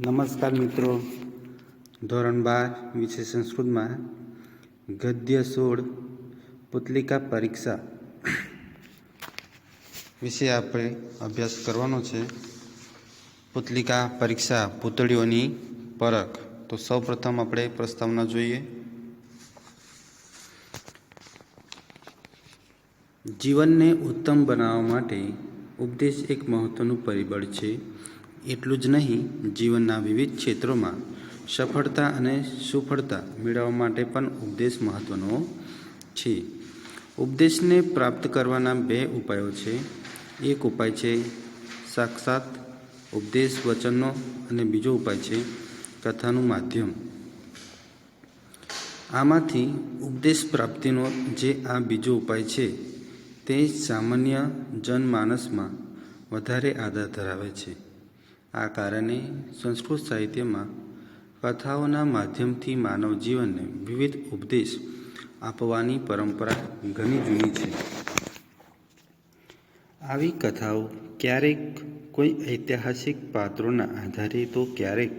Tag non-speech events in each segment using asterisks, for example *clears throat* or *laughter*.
નમસ્કાર મિત્રો. ધોરણ બાર વિશે સંસ્કૃતમાં ગદ્ય સોળ, પુતલિકા પરીક્ષા. વિશે આપણે અભ્યાસ કરવાનો છે. પુતલિકા પરીક્ષા પૂતળીઓની પરખ. તો સૌ પ્રથમ આપણે પ્રસ્તાવના જોઈએ. જીવનને ઉત્તમ બનાવવા માટે ઉપદેશ એક મહત્વનું પરિબળ છે. એટલું જ નહીં, જીવનના વિવિધ ક્ષેત્રોમાં સફળતા અને સુફળતા મેળવવા માટે પણ ઉપદેશ મહત્વનો છે. ઉપદેશને પ્રાપ્ત કરવાના બે ઉપાયો છે. એક ઉપાય છે સાક્ષાત ઉપદેશ વચનનો અને બીજો ઉપાય છે કથાનું માધ્યમ. આમાંથી ઉપદેશ પ્રાપ્તિનો જે આ બીજો ઉપાય છે તે સામાન્ય જનમાનસમાં વધારે આધાર ધરાવે છે. આ કારણે સંસ્કૃત સાહિત્યમાં કથાઓના માધ્યમથી માનવ જીવનને વિવિધ ઉપદેશ આપવાની પરંપરા ઘણી જૂની છે. આવી કથાઓ ક્યારેક કોઈ ઐતિહાસિક પાત્રોના આધારે તો ક્યારેક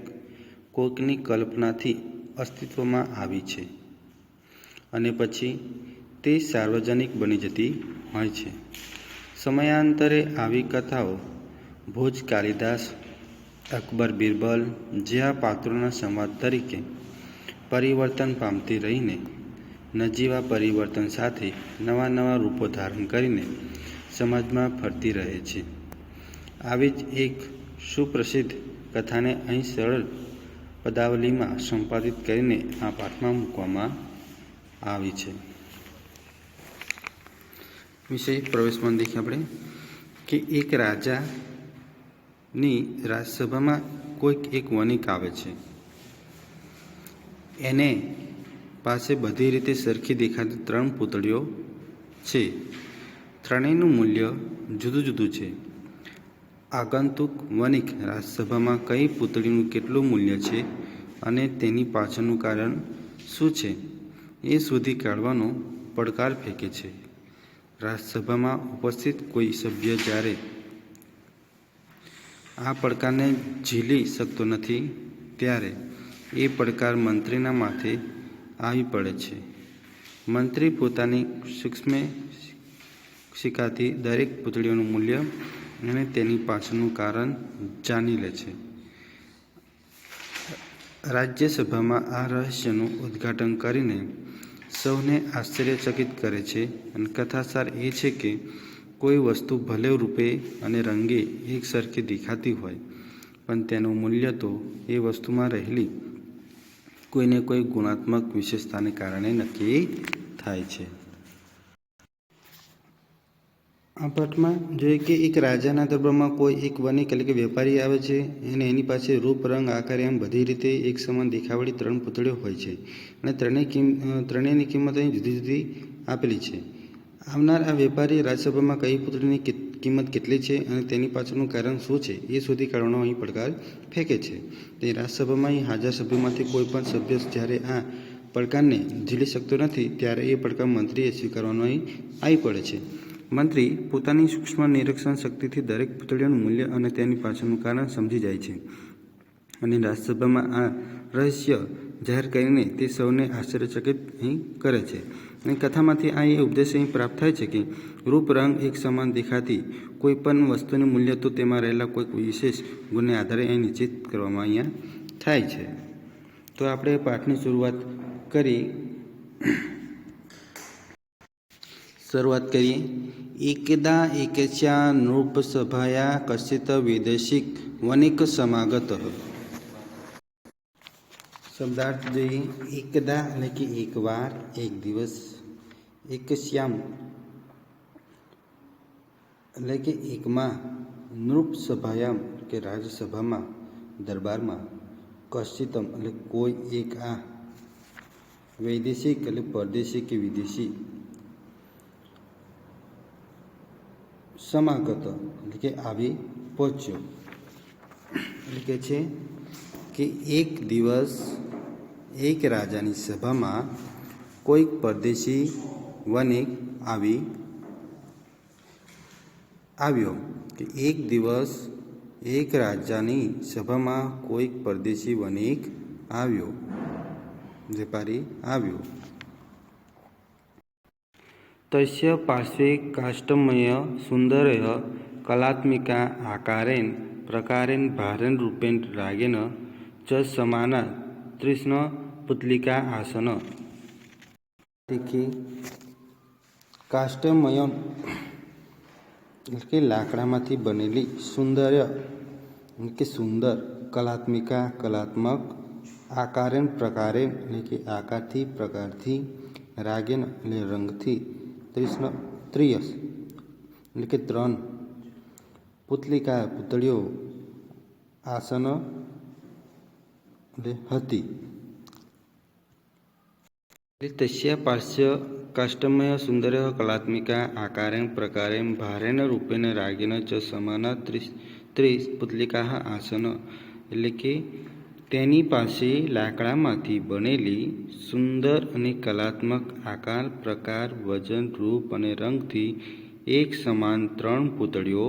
કોઈકની કલ્પનાથી અસ્તિત્વમાં આવી છે અને પછી તે સાર્વજનિક બની જતી હોય છે. સમયાંતરે આવી કથાઓ ભોજ કાલિદાસ અકબર બિરબલ જે આ પાત્રોના સંવાદ તરીકે પરિવર્તન પામતી રહીને નજીવા પરિવર્તન સાથે નવા નવા રૂપો ધારણ કરીને સમાજમાં ફરતી રહે છે. આવી જ એક સુપ્રસિદ્ધ કથાને અહીં સરળ પદાવલીમાં સંપાદિત કરીને આ પાઠમાં મૂકવામાં આવી છે. વિષય પ્રવેશમાં દેખીએ આપણે કે એક રાજાની રાજ્યસભામાં કોઈક એક વણિક આવે છે. એને પાસે બધી રીતે સરખી દેખાતી ત્રણ પૂતળીઓ છે. ત્રણેયનું મૂલ્ય જુદું જુદું છે. આગંતુક વણિક રાજ્યસભામાં કઈ પૂતળીનું કેટલું મૂલ્ય છે અને તેની પાછળનું કારણ શું છે એ શોધી કાઢવાનો પડકાર ફેંકે છે. રાજ્યસભામાં ઉપસ્થિત કોઈ સભ્ય જ્યારે આ પડકારને ઝીલી શકતો નથી ત્યારે એ પડકાર મંત્રીના માથે આવી પડે છે. મંત્રી પોતાની સૂક્ષ્મ શિકાથી દરેક પૂતળીઓનું મૂલ્ય અને તેની પાછળનું કારણ જાણી લે છે. રાજ્યસભામાં આ રહસ્યનું ઉદ્ઘાટન કરીને સૌને આશ્ચર્યચકિત કરે છે અને કથાસાર એ છે કે કોઈ વસ્તુ ભલે રૂપે અને રંગે એક સરખી દેખાતી હોય, પણ તેનું મૂલ્ય તો એ વસ્તુમાં રહેલી કોઈને કોઈ ગુણાત્મક વિશેષતાને કારણે નક્કી થાય છે. આ પાઠમાં જોઈએ કે એક રાજાના દરબારમાં કોઈ એક વણિક એટલે કે વેપારી આવે છે અને એની પાસે રૂપ, રંગ, આકાર એમ બધી રીતે એક સમાન દેખાવડી ત્રણ પૂતળીઓ હોય છે. અને ત્રણેય કિંમ, ત્રણેયની કિંમત અહીં જુદી જુદી આપેલી છે. આવનાર આ વેપારી રાજસભામાં કઈ પૂતળીની કિંમત કેટલી છે અને તેની પાછળનું કારણ શું છે એ શોધી કાઢવાનો અહીં પડકાર ફેંકે છે. તે રાજ્યસભામાં અહીં હાજર સભ્યોમાંથી કોઈ પણ સભ્ય જ્યારે આ પડકારને ઝીલી શકતો નથી, ત્યારે એ પડકાર મંત્રીએ સ્વીકારવાનો અહીં આવી પડે છે. મંત્રી પોતાની સૂક્ષ્મ નિરીક્ષણ શક્તિથી દરેક પુતળીઓનું મૂલ્ય અને તેની પાછળનું કારણ સમજી જાય છે. અને રાજ્યસભામાં આ રહસ્ય જાહેર કરીને તે સૌને આશ્ચર્યચકિત અહીં કરે છે. અને કથામાંથી આ એ ઉપદેશ અહીં પ્રાપ્ત થાય છે કે રૂપ, રંગ એક સમાન દેખાતી કોઈ પણ વસ્તુનું મૂલ્ય તો તેમાં રહેલા કોઈક વિશેષ ગુણને આધારે અહીં નિશ્ચિત કરવામાં અહીંયા થાય છે. તો આપણે પાઠની શરૂઆત કરી. શરૂઆત કરીએ. એકદા એકેચ્યા નૃપસભાયા કશ્ચિત વૈદેશિક વનિક સમાગત. શબ્દાર્થ જોઈએ. એકદા એટલે કે એકવાર એક દિવસ. એક શ્યામ, એટલે કે એકમાં નૃપસભાયામ કે રાજસભામાં, દરબારમાં કશ્ચિતમ, એટલે કોઈ એક આ વૈદેશિક એટલે પરદેશી કે વિદેશી સમાગત, એટલે કે આવી પહોંચ્યો. એટલે કે છે કે એક દિવસ એક રાજાની સભામાં કોઈક પરદેશી વણિક આવી આવ્યો કે એક દિવસ એક રાજાની સભામાં કોઈક પરદેશી વણિક આવ્યો. વેપારી આવ્યો. તસ્ય પાર્શ્વે કાષ્ટમય સુંદરય કલાત્મિકા આકારેન પ્રકારેન ભારેન રૂપેન રાગેન ચ સમાના તૃષ્ણ પુતલિકા આસન. તેથી કાષ્ટમય એટલે કે લાકડામાંથી બનેલી સુંદર્ય કે સુંદર, કલાત્મિકા, કલાત્મક આકારેન પ્રકારે એટલે કે આકારથી, પ્રકારથી રાગેન એટલે રંગથી ત્રિષ્ણ ત્રિયસ, એટલે કે ત્રણ, પુતલિકા, પુતળીઓ, આસન, એટલે હતી. તસ્યા પાર્શ્ય કાષ્ટમય સુંદર, કલાત્મિકા આકારેણ પ્રકારે ભારેણ રૂપેણ રાગેન ચ સમાન ત્રીસ ત્રીસ પુતલિકા આસન. એટલે કે તેની પાસે લાકડામાંથી બનેલી સુંદર અને કલાત્મક આકાર, પ્રકાર, વજન, રૂપ અને રંગથી એક સમાન ત્રણ પૂતળીઓ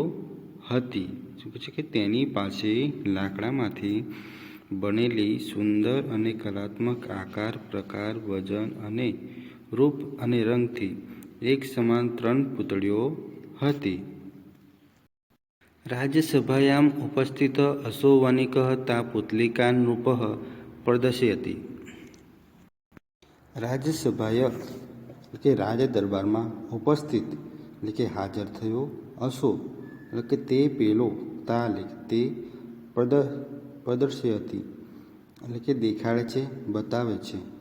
હતી. શું છે કે તેની પાસે લાકડામાંથી બનેલી સુંદર અને કલાત્મક આકાર, પ્રકાર, વજન અને રૂપ અને રંગથી એક સમાન ત્રણ પૂતળીઓ હતી. રાજ્યસભાયામ ઉપસ્થિત અસો વણિક તા પુતલિકા નૃપ હતી. રાજ્યસભાય એટલે કે રાજદરબારમાં ઉપસ્થિત એટલે કે હાજર થયો અસો એટલે કે તે પેલો તા તે પ્રદ હતી. એટલે કે દેખાડે છે, બતાવે છે.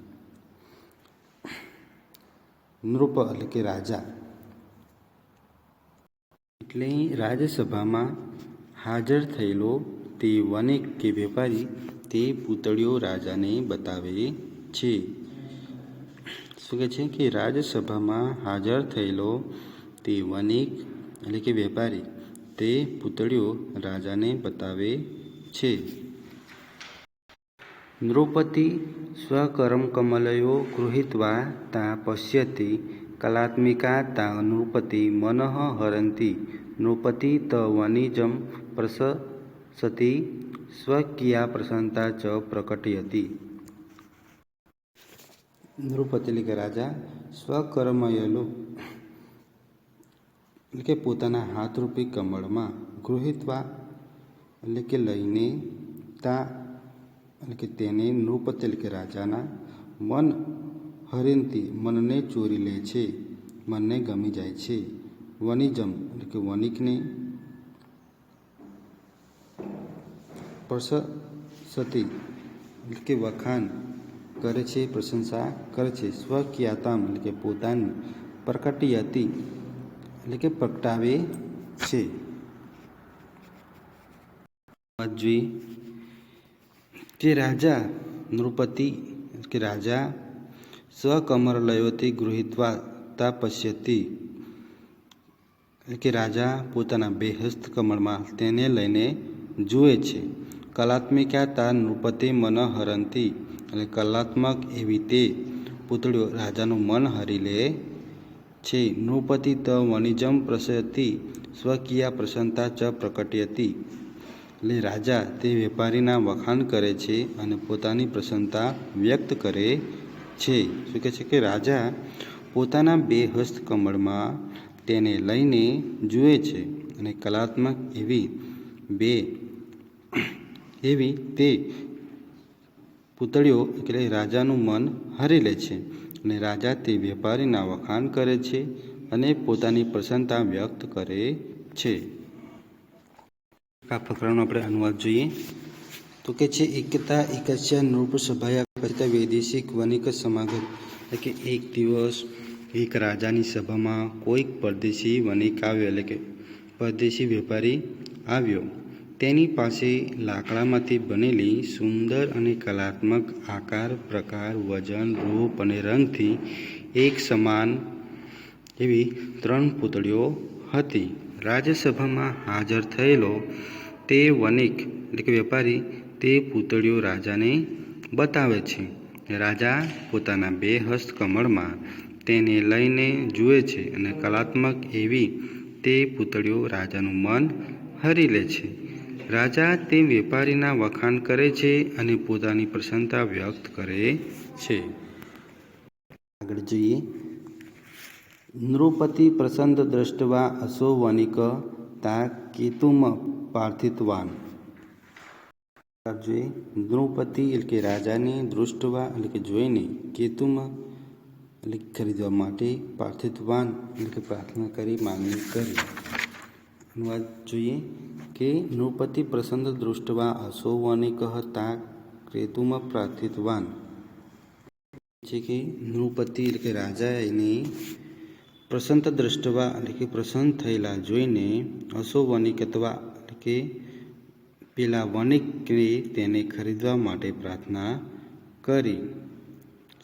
નૃપ એટલે કે રાજા. એટલે રાજસભામાં હાજર થયેલો તે વણિક કે વેપારી તે પૂતળીઓ રાજાને બતાવે છે. શું કહે છે કે રાજસભામાં હાજર થયેલો તે વણિક એટલે કે વેપારી તે પૂતળીઓ રાજાને બતાવે છે. નૃપતિ સ્વકરમ કમલયો ગૃહીત્વા તા પશ્યતિ, કલાત્મિકા તા નૃપતિ મનઃ હરંતિ, નૃપતિ ત વણિજમ પ્રશસતિ સ્વકીયા પ્રસન્નતા ચ પ્રકટયતિ. નૃપતિ એટલે કે રાજા, સ્વકર્મયલો એટલે કે પોતાના હાથરૂપી કમળમાં ગૃહિત્વા એટલે કે લઈને તા એટલે કે તેને નૃપતિ એટલે કે રાજાના મન હરિનથી મનને ચોરી લે છે, મનને ગમી જાય છે. વનિજમ એટલે કે વણિકને પ્રસતી એટલે કે વખાણ કરે છે, પ્રશંસા કરે છે. સ્વખ્યાતામ એટલે કે પોતાની પ્રકટીયતી એટલે કે પ્રગટાવે છે. અજ્વી તે રાજા નૃપતિ, કે રાજા સ્વકમરલયોથી ગૃહિત્વા તા પશ્યતી, કે રાજા પોતાના બે હસ્ત કમળમાં તેને લઈને જુએ છે. કલાત્મિકા તા નૃપતિ મન હરંતી એટલે કલાત્મક એવી તે પૂતળીઓ રાજાનું મન હરી લે છે. નૃપતિ ત વણિજમ પ્રસયતી સ્વકીયા પ્રસન્નતા ચ પ્રકટયતી. એટલે રાજા તે વેપારીના વખાણ કરે છે અને પોતાની પ્રસન્નતા વ્યક્ત કરે છે. શું કહે છે કે રાજા પોતાના બે હસ્ત કમળમાં તેને લઈને જુએ છે અને કલાત્મક એવી બે *clears throat* એવી તે પૂતળીઓ એટલે રાજાનું મન હરી લે છે અને રાજા તે વેપારીના વખાણ કરે છે અને પોતાની પ્રસન્નતા વ્યક્ત કરે છે. આ ફકરાનો આપણે અનુવાદ જોઈએ તો કે છે એકતા એકસ્યા નૃપ સભાયા કથિત વૈદેશિક વનિક સમાગમ એટલે કે એક દિવસ એક રાજાની સભામાં કોઈક પરદેશી વનિક આવ્યો એટલે કે પરદેશી વેપારી આવ્યો તેની પાસે લાકડામાંથી બનેલી સુંદર અને કલાત્મક આકાર પ્રકાર વજન રૂપ અને રંગથી એક સમાન એવી ત્રણ પૂતળીઓ હતી। રાજ્યસભામાં હાજર થયેલો તે વણિક એટલે કે વેપારી, તે પૂતળીઓ રાજાને બતાવે છે. રાજા પોતાના બે હસ્તકમળમાં તેને લઈને જુએ છે અને કલાત્મક એવી તે પૂતળીઓ રાજાનું મન હરી લે છે. રાજા તે વેપારીના વખાણ કરે છે અને પોતાની પ્રસન્નતા વ્યક્ત કરે છે. આગળ જોઈએ. નૃપતિ પ્રસન્ન દ્રષ્ટવા અસો વનિક તા કેતુમ પાર્થિતવાન. જોઈએ નૃપતિ એટલે કે રાજાને દૃષ્ટવા એટલે કે જોઈને કેતુમાં એટલે ખરીદવા માટે પાર્થિતવાન એટલે કે પ્રાર્થના કરી, માંગણી કરી. અનુવાદ જોઈએ કે નૃપતિ પ્રસન્ન દૃષ્ટવા અસોવને કહતા ક્રેતુમાં પ્રાર્થિતવાન છે કે નૃપતિ એટલે કે રાજા એને પ્રસન્ન દ્રષ્ટવા એટલે કે પ્રસન્ન થયેલા જોઈને અસો વનિકત્વા એટલે કે પેલા વણિકે તેને ખરીદવા માટે પ્રાર્થના કરી.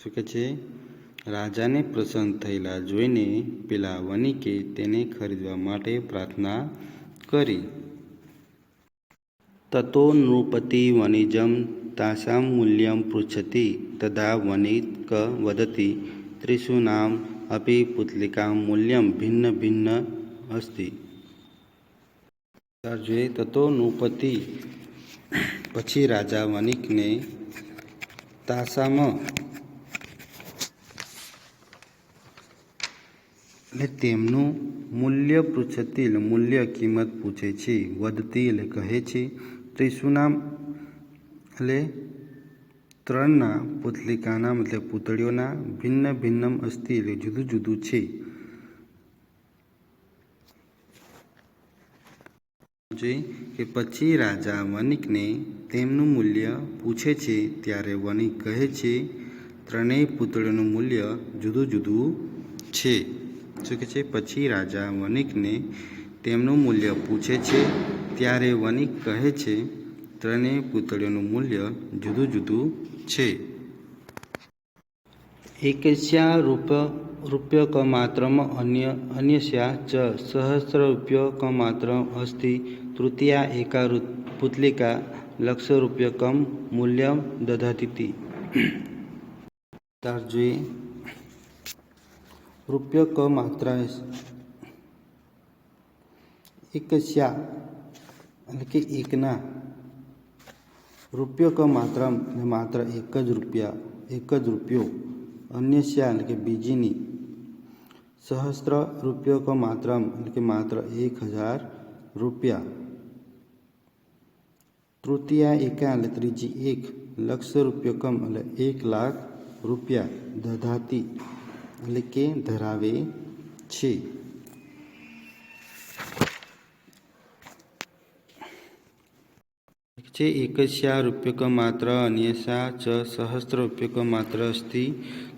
શું કે છે? રાજાને પ્રસન્ન થયેલા જોઈને પેલા વણિકે તેને ખરીદવા માટે પ્રાર્થના કરી. તતો નૃપતિ વણિજમ તાસામ મૂલ્યમ પૃચ્છતિ, તદા વણિક વદતી નામ પુતલિકા મૂલ્યમ ભિન્ન ભિન્ન અસ્તિ જોઈએ તતો નૃપતિ પછી રાજા વણિકને તાસામાં ને તેમનું મૂલ્ય પૃચ્છતી મૂલ્ય કિંમત પૂછે છે વધતી એટલે કહે છે ત્રિશુનામ એટલે ત્રણના પુતલિકાના મતલબ પૂતળીઓના ભિન્ન ભિન્નમ અસ્થિ એટલે જુદું જુદું છે. કે પછી રાજા વણિકને તેમનું મૂલ્ય પૂછે છે ત્યારે વણિક કહે છે, ત્રણેય પૂતળીઓનું મૂલ્ય જુદું જુદું છે. શું કહે છે? પછી રાજા વણિકને તેમનું મૂલ્ય પૂછે છે ત્યારે વણિક કહે છે ત્રણેય પૂતળીઓનું મૂલ્ય જુદું જુદું છે. એકસ્યા રૂપ, રૂપ્યકમાત્રમ અન્ય, અન્યસ્યા ચ સહસ્રરૂપ્યકમાત્રમ અસ્તિ તૃતીયા એકા પુતલિકા, લક્ષરૂપ્યકમ, મૂલ્યમ દધાતી જોઈએ રૂપિયો ક માત્ર એકસ્યા, એટલે કે એકના રૂપિયો ક માત્ર એટલે માત્ર એક જ રૂપિયા એક જ રૂપિયો અન્યસ્યા એટલે કે બીજીની સહસ્ત્ર રૂપિયો ક માત્ર એટલે કે માત્ર એક હજાર રૂપિયા તૃતીયા એકા એટલે ત્રીજી એક લક્ષ રૂપિયકમ એટલે એક લાખ રૂપિયા દધાતી એટલે કે ધરાવે છે છે એકસ્યા રૂપ્યક માત્ર અન્યસા ચ સહસ્ત્ર રૂપ્યક માત્ર અસ્તી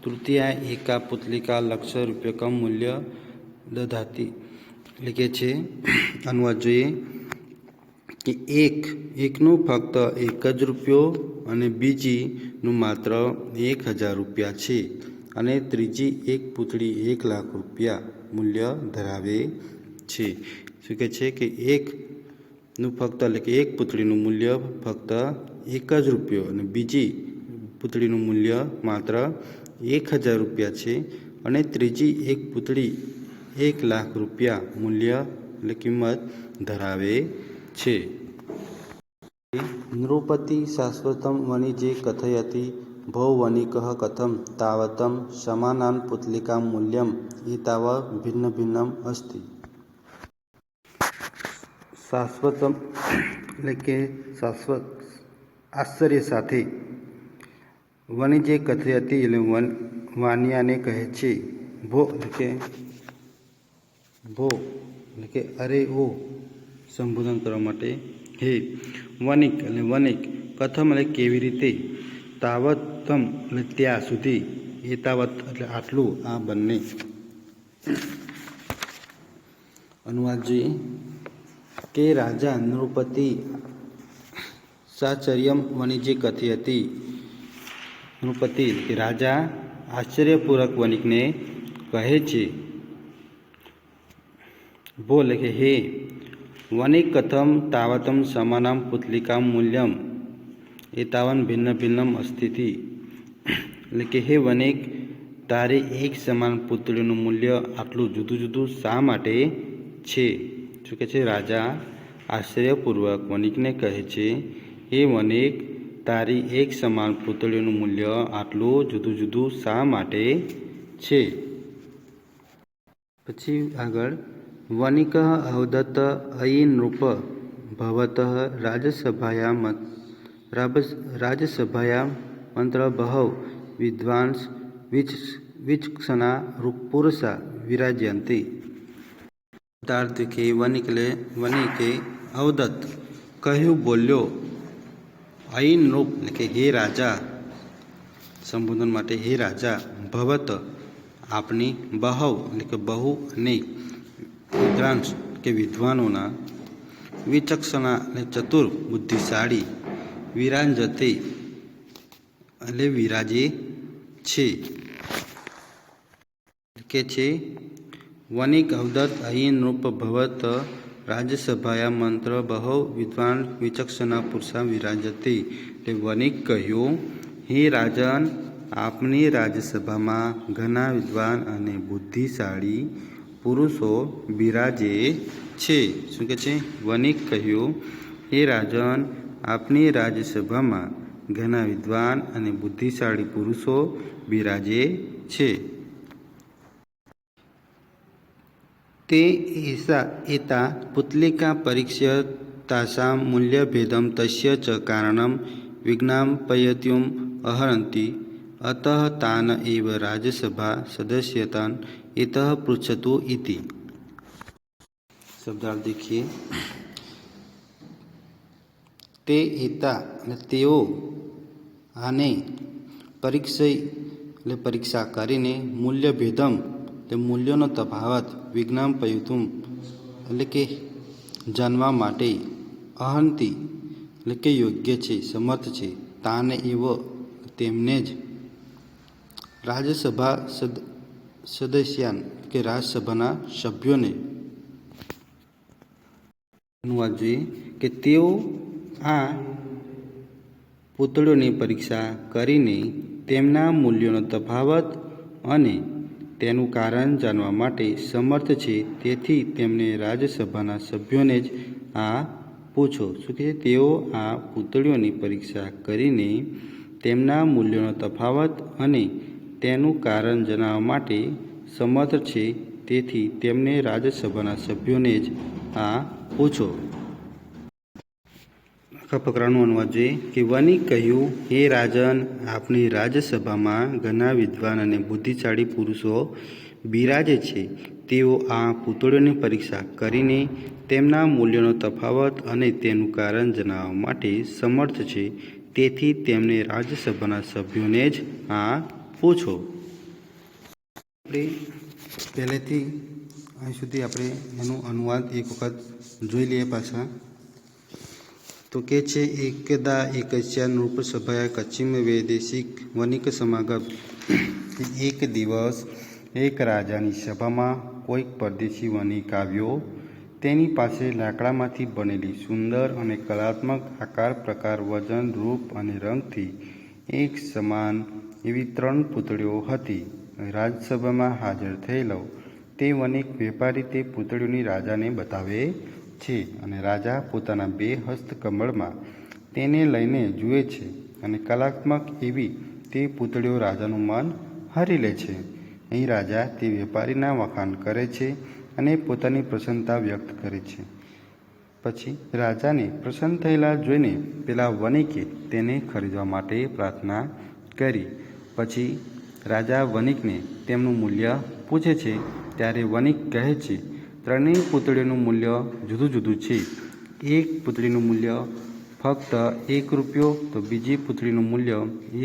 તૃતીયા એકા પુતલિકા લક્ષ રૂપ્યકમ મૂલ્ય દધાતી એટલે કે છે અનુવાદ જોઈએ કે એક એકનું ફક્ત એક જ રૂપિયો અને બીજીનું માત્ર એક હજાર રૂપિયા છે અને ત્રીજી એક પૂતળી એક લાખ રૂપિયા મૂલ્ય ધરાવે છે. શું કહે છે? કે એકનું ફક્ત એટલે કે એક પૂતળીનું મૂલ્ય ફક્ત એક જ રૂપિયો અને બીજી પૂતળીનું મૂલ્ય માત્ર એક હજાર રૂપિયા છે અને ત્રીજી એક પૂતળી એક લાખ રૂપિયા મૂલ્ય એટલે કિંમત ધરાવે છે. નૃપતિ શાશ્વતમ વણિજે કથયતિ હતી ભૌવનિક કથમ, તાવતમ, સમાનાન પુતલિકા મૂલ્યમ એતાવ ભિન્ન ભિન્નમ અસ્તિ. શાશ્વતમ એટલે કે શાશ્વત આશ્ચર્ય સાથે. વની જે વણિજે હતી એટલે વન વાનિયાને કહે છે, ભો, એટલે કે, ભો, એટલે કે, અરે ઓ, સંબોધન કરવા માટે. હે વનિક એટલે વનિક કથમ એટલે કેવી રીતે? તાવતમ એટલે ત્યાં સુધી, એ તાવત એટલે આટલું આ બંને. અનુવાદ જોઈએ કે રાજા નૃપતિ સાચર્યમ વણિજે કથી હતી નૃપતિ રાજા આશ્ચર્યપૂર્વક વણિકને કહે છે, બોલ કે હે વનિક કથમ તાવતમ સમાનામ પુતલિકા મૂલ્યમ, એતાવન ભિન્ન ભિન્નમ અસ્થિતિ. એટલે કે હે વનિક તારે એક સમાન પુતળીનું મૂલ્ય આટલું જુદું જુદું શા માટે છે? શું કહે છે. રાજા આશ્ચર્યપૂર્વક વણિકને કહે છે એ વણિક, તારી એક સમાન પૂતળીઓનું મૂલ્ય આટલું જુદું જુદું શા માટે છે? પછી આગળ, વણિક અવદત્ત અયી નૃપ ભવત રાજસભાયા રાજસભાયા મંત્ર બહવ, વિદ્વાંસ વિચ વિચક્ષણા પુરુષા વિરાજયંતી. અર્થ કે વનિકલે, વનિકે અવદત કહ્યું, બોલ્યો અયી રૂપ કે હે રાજા, સંબોધન માટે હે રાજા, ભવત આપની બહવ એટલે કે બહુ અને વિદ્વાંશ કે વિદ્વાનોના વિચક્ષણા અને ચતુર બુદ્ધિશાળી વિરાંજતે એટલે વિરાજે છે. કે છે? વનિક અવદત અહીં નૃપ ભવત રાજસભાયા મંત્ર બહુ વિદ્વાન વિચક્ષણા પુરુષા વિરાજતી. એટલે વનિક કહ્યું, હે રાજન, આપની રાજસભામાં ઘણા વિદ્વાન અને બુદ્ધિશાળી પુરુષો બિરાજે છે. શું કહે છે? વનિક કહ્યું, હે રાજન, આપની રાજસભામાં ઘણા વિદ્વાન અને બુદ્ધિશાળી પુરુષો બિરાજે છે. તે એસા એતા પુતલિકા પરીક્ષ્ય मूल्यभेदं મૂલ્યભેદમ તસ્ય ચ કારણમ વિજ્ઞાપયત્યુમ अतः तान् એવ રાજસભા સદસ્યતાન ઇતઃ પૃચ્છતુ ઇતિ. શબ્દાર્થ દેખીએ. તે એતા અને તેઓ આને પરીક્ષય એટલે પરીક્ષા કરીને મૂલ્યભેદમ તે મૂલ્યોનો તફાવત વિજ્ઞાન પયુતુમ એટલે કે જાણવા માટે અહંતિ, એટલે કે યોગ્ય છે, સમર્થ છે, તાને એવો તેમને જ રાજ્યસભા સદ, સદસ્યાન કે રાજ્યસભાના સભ્યોને અનુવાદ જોઈએ કે તેઓ આ પૂતળીઓની પરીક્ષા કરીને તેમના મૂલ્યોનો તફાવત અને તેનું કારણ જાણવા માટે સમર્થ છે. તેથી તેમને રાજ્યસભાના સભ્યોને જ આ પૂછો. શું કે તેઓ આ પૂતળીઓની પરીક્ષા કરીને તેમના મૂલ્યોનો તફાવત અને તેનું કારણ જણાવવા માટે સમર્થ છે. તેથી તેમને રાજ્યસભાના સભ્યોને જ આ પૂછો. ફકરાનું અનુવાદ જોઈએ કે વની કહ્યું, હે રાજન, આપની રાજ્યસભામાં ઘણા વિદ્વાન અને બુદ્ધિશાળી પુરુષો બિરાજે છે. તેઓ આ પૂતળીઓની પરીક્ષા કરીને તેમના મૂલ્યોનો તફાવત અને તેનું કારણ જણાવવા માટે સમર્થ છે. તેથી તેમને રાજ્યસભાના સભ્યોને જ આ પૂછો. આપણે પહેલેથી અહીં સુધી આપણે એનું અનુવાદ એક વખત જોઈ લઈએ પાછા. તો કે છે એકદા એકસ્યા નૃપ સભાયા કચ્છિમ વૈદેશિક વનિક સમાગમ એક દિવસ એક રાજાની સભામાં કોઈક પરદેશી વનિક આવ્યો। તેની પાસે લાકડામાંથી બનેલી સુંદર અને કલાત્મક આકાર, પ્રકાર, વજન, રૂપ અને રંગથી એક સમાન એવી ત્રણ પૂતળીઓ હતી. રાજસભામાં હાજર થયેલો તે વનિક વેપારી તે પૂતળીઓની રાજાને બતાવે છે અને રાજા પોતાના બે હસ્તકમળમાં તેને લઈને જુએ છે અને કલાત્મક એવી તે પૂતળીઓ રાજાનું મન હરી લે છે. અહીં રાજા તે વેપારીના વખાણ કરે છે અને પોતાની પ્રસન્નતા વ્યક્ત કરે છે. પછી રાજાને પ્રસન્ન થયેલા જોઈને પેલા વણિકે તેને ખરીદવા માટે પ્રાર્થના કરી. પછી રાજા વણિકને તેમનું મૂલ્ય પૂછે છે. ત્યારે વણિક કહે છે ત્રણેય પૂતળીઓનું મૂલ્ય જુદું જુદું છે. એક પૂતળીનું મૂલ્ય ફક્ત એક રૂપિયો, તો બીજી પૂતળીનું મૂલ્ય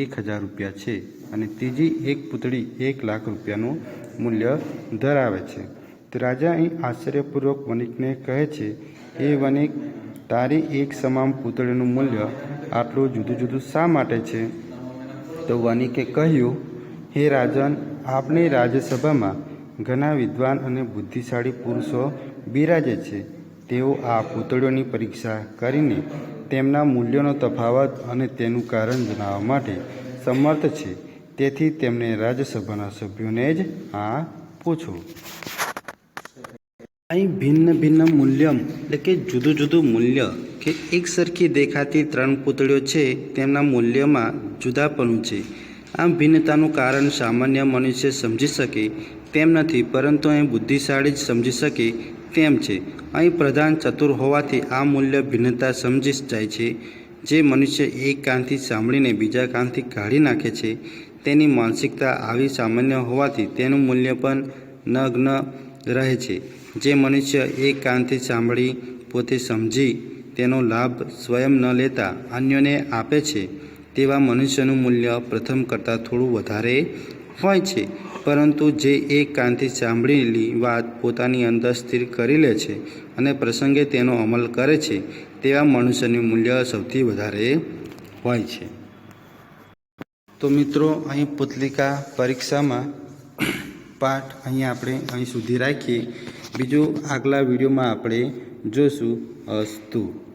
એક હજાર રૂપિયા છે અને ત્રીજી એક પૂતળી એક લાખ રૂપિયાનું મૂલ્ય ધરાવે છે. તો રાજા અહીં આશ્ચર્યપૂર્વક વણિકને કહે છે, એ વણિક તારી એક સમાન પૂતળીનું મૂલ્ય આટલું જુદું જુદું શા માટે છે? તો વણિકે કહ્યું, હે રાજન, આપની રાજ્યસભામાં ઘણા વિદ્વાન અને બુદ્ધિશાળી પુરુષો બિરાજે છે. તેઓ આ પૂતળીઓની પરીક્ષા કરીને તેમના મૂલ્યોનો તફાવત અને તેનું કારણ જણાવવા માટે સમર્થ છે. તેથી તેમને રાજ્યસભાના સભ્યોને જ આ પૂછો. અહીં ભિન્ન ભિન્ન મૂલ્યમ એટલે કે જુદું જુદું મૂલ્ય કે એક સરખી દેખાતી ત્રણ પૂતળીઓ છે તેમના મૂલ્યમાં જુદાપણું છે. આમ ભિન્નતાનું કારણ સામાન્ય મનુષ્ય સમજી શકે તેમ નથી, પરંતુ અહીં બુદ્ધિશાળી જ સમજી શકે તેમ છે. અહીં પ્રધાન ચતુર હોવાથી આ મૂલ્ય ભિન્નતા સમજી જાય છે. જે મનુષ્ય એક કાનથી સાંભળીને બીજા કાનથી કાઢી નાખે છે, તેની માનસિકતા આવી સામાન્ય હોવાથી તેનું મૂલ્ય પણ નગ્ન રહે છે. જે મનુષ્ય એક કાનથી સાંભળી, પોતે સમજી, તેનો લાભ સ્વયં ન લેતા અન્યોને આપે છે, તેવા મનુષ્યનું મૂલ્ય પ્રથમ કરતાં થોડું વધારે હોય છે. પરંતુ જે એક કાનથી સાંભળેલી વાત પોતાની અંદર સ્થિર કરી લે છે અને પ્રસંગે તેનો અમલ કરે છે, તેવા મનુષ્યનું મૂલ્ય સૌથી વધારે હોય છે. તો મિત્રો, અહીં પુતલિકા પરીક્ષામાં પાઠ અહીં આપણે અહીં સુધી રાખીએ. બીજું આગલા વિડીયોમાં આપણે જોશું અસ્તુ.